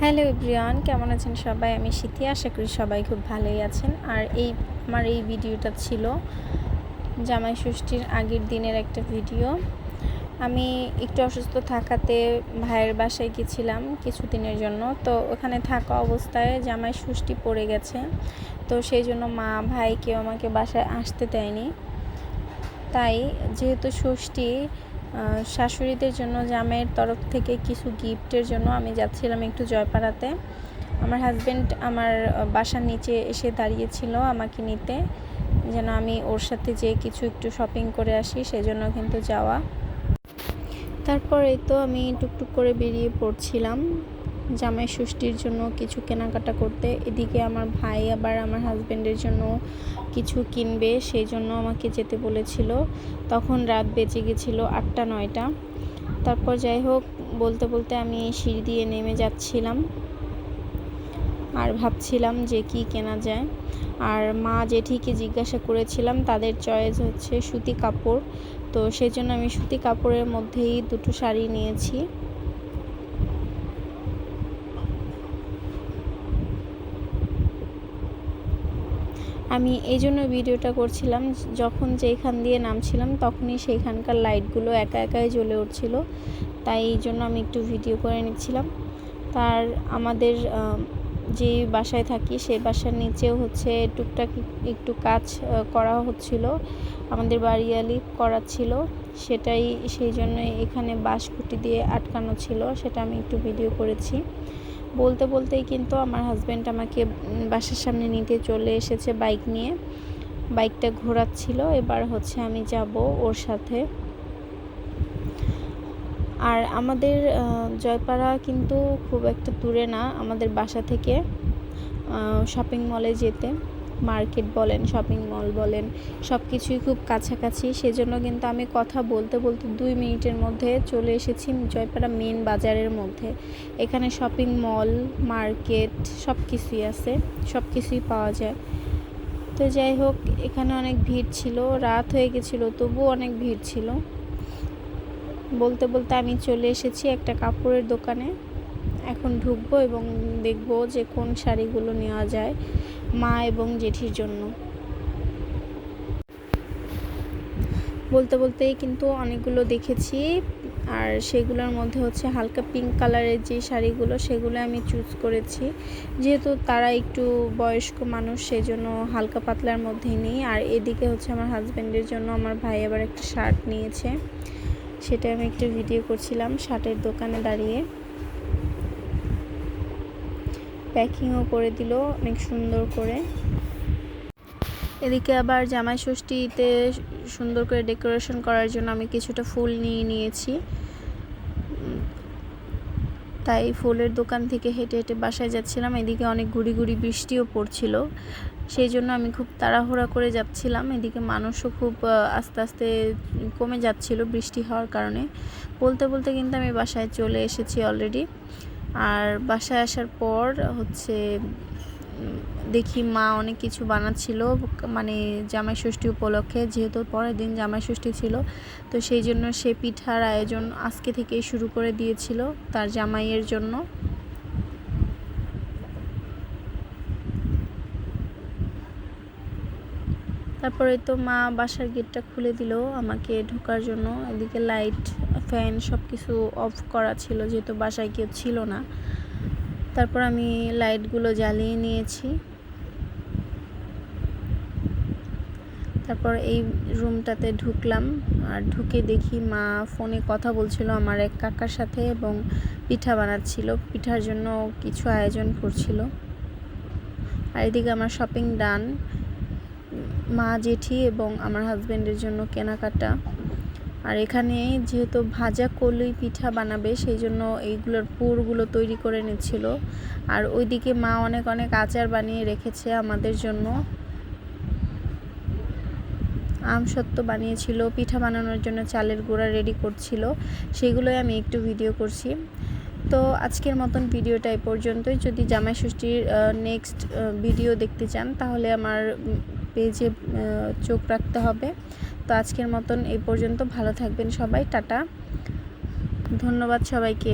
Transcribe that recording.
Hello everyone, কেমন আছেন সবাই? আমি শীতি, আশা করি সবাই খুব ভালোই আছেন। আর এই, আমার এই ভিডিওটা ছিল জামাই ষষ্ঠীর আগের দিনের একটা ভিডিও। আমি একটু অসুস্থ থাকাতে ভাইয়ের বাসায় গেছিলাম কিছুদিনের জন্য। তো ওখানে থাকা অবস্থায় জামাই ষষ্ঠী পড়ে গেছে। তো সেই জন্য মা, ভাই কেউ আমাকে বাসায় আসতে দেয়নি। তাই যেহেতু ষষ্ঠী শাশুড়িদের জন্য জামাইয়ের তরফ থেকে কিছু গিফটের জন্য আমি যাচ্ছিলাম একটু জয়পাড়াতে। আমার হাজব্যান্ড আমার বাসার নিচে এসে দাঁড়িয়েছিল আমাকে নিতে, যেন আমি ওর সাথে যে কিছু একটু শপিং করে আসি, সেজন্য কিন্তু যাওয়া। তারপরে তো আমি টুকটুক করে বেরিয়ে পড়ছিলাম। জামাই ষষ্ঠীর জন্য কিছু কেনাকাটা করতে। এদিকে আমার ভাই আবার আমার হাজব্যান্ডের জন্য কিছু কিনবে, সেই জন্য আমাকে যেতে বলেছিল। তখন রাত বেজে গেছিল আটটা, নয়টা। তারপর যাই হোক, বলতে বলতে আমি সিঁড়ি দিয়ে নেমে যাচ্ছিলাম আর ভাবছিলাম যে কি কেনা যায়। আর মা জেঠিকে জিজ্ঞাসা করেছিলাম, তাদের চয়েস হচ্ছে সুতি কাপড়। তো সেই জন্য আমি সুতি কাপড়ের মধ্যেই দুটো শাড়ি নিয়েছি। আমি এই জন্য ভিডিওটা করছিলাম, যখন যেখান দিয়ে নামছিলাম তখনই সেইখানকার লাইটগুলো একা একাই জ্বলে উঠছিল। তাই এই জন্য আমি একটু ভিডিও করে নিচ্ছিলাম। তার আমাদের যে বাসায় থাকি সেই বাসার নিচেও হচ্ছে টুকটাক একটু কাজ করা হচ্ছিল। আমাদের বাড়িয়ালি করা ছিল সেটাই, সেই জন্য এখানে বাঁশকুটি দিয়ে আটকানো ছিল। সেটা আমি একটু ভিডিও করেছি। বলতে বলতেই কিন্তু আমার হাজব্যান্ড আমাকে বাসার সামনে নিতে চলে এসেছে বাইক নিয়ে। বাইকটা ঘোরাচ্ছিল, এবার হচ্ছে আমি যাব ওর সাথে। আর আমাদের জয়পাড়া কিন্তু খুব একটা দূরে না, আমাদের বাসা থেকে শপিং মলে যেতে। মার্কেট বলেন, শপিং মল বলেন, সব কিছুই খুব কাছাকাছি। সেজন্য কিন্তু আমি কথা বলতে বলতে দুই মিনিটের মধ্যে চলে এসেছি জয়পাড়া মেন বাজারের মধ্যে। এখানে শপিং মল, মার্কেট, সব কিছুই আছে, সব কিছুই পাওয়া যায়। তো যাই হোক, এখানে অনেক ভিড় ছিল, রাত হয়ে গেছিল, তবুও অনেক ভিড় ছিল। বলতে বলতে আমি চলে এসেছি একটা কাপড়ের দোকানে। এখন ঢুকবো এবং দেখব যে কোন শাড়িগুলো নেওয়া যায়। মা এবং জেঠির জন্য। বলতে বলতেই কিন্তু অনেকগুলো দেখেছি। আর সেগুলোর মধ্যে হচ্ছে হালকা পিঙ্ক কালারের যে শাড়িগুলো, সেগুলো আমি চুজ করেছি। যেহেতু তারা একটু বয়স্ক মানুষ, সেজন্য হালকা পাতলার মধ্যেই নেই। আর এদিকে হচ্ছে আমার হাজব্যান্ডের জন্য আমার ভাই আবার একটা শার্ট নিয়েছে। সেটা আমি একটু ভিডিও করছিলাম শার্টের দোকানে দাঁড়িয়ে। প্যাকিংও করে দিল অনেক সুন্দর করে। এদিকে আবার জামাই ষষ্ঠীতে সুন্দর করে ডেকোরেশন করার জন্য আমি কিছুটা ফুল নিয়ে নিয়েছি। তাই ফুলের দোকান থেকে হেঁটে হেঁটে বাসায় যাচ্ছিলাম, এদিকে অনেক গুড়ি গুড়ি বৃষ্টিও পড়ছিল। সেই জন্য আমি খুব তাড়াহুড়া করে যাচ্ছিলাম, এদিকে মানুষও খুব আস্তে আস্তে কমে যাচ্ছিল বৃষ্টি হওয়ার কারণে। বলতে বলতে কিন্তু আমি বাসায় চলে এসেছি অলরেডি আর বাসায় আসার পর হচ্ছে দেখি মা অনেক কিছু বানাচ্ছিল মানে জামাই ষষ্ঠী উপলক্ষে, যেহেতু পরের দিন জামাই ষষ্ঠী ছিল, তো সেই জন্য সে পিঠার আয়োজন আজকে থেকেই শুরু করে দিয়েছিল তার জামাইয়ের জন্য। তারপরে তো মা বাসার গেটটা খুলে দিল, আমাকে ঢোকার জন্য, এদিকে লাইট ফ্যান সব কিছু অফ করা ছিল, যেহেতু বাসায় কেউ ছিল না। তারপর আমি লাইটগুলো জ্বালিয়ে নিয়েছি। তারপর এই রুমটাতে ঢুকলাম আর ঢুকে দেখি মা ফোনে কথা বলছিল আমার এক কাকার সাথে এবং পিঠা বানাচ্ছিল। পিঠার জন্য কিছু আয়োজন করছিল। আর এদিকে আমার শপিং ডান মা জেঠি এবং আমার হাজব্যান্ডের জন্য কেনাকাটা। আর এখানে যেহেতু ভাজা কলই পিঠা বানাবে সেই জন্য এইগুলোর পুরগুলো তৈরি করে নিচ্ছিল। আর ওইদিকে মা অনেক অনেক আচার বানিয়ে রেখেছে আমাদের জন্য। আমসত্ত্ব বানিয়েছিল, পিঠা বানানোর জন্য চালের গুঁড়া রেডি করছিল। সেগুলোই আমি একটু ভিডিও করছি। তো আজকের মতন ভিডিওটা পর্যন্তই। যদি জামাই ষষ্ঠীর নেক্সট ভিডিও দেখতে চান, তাহলে আমার পেজে চোখ রাখতে হবে। তো আজকের মতন এই পর্যন্ত। ভালো থাকবেন সবাই। টাটা। ধন্যবাদ সবাইকে।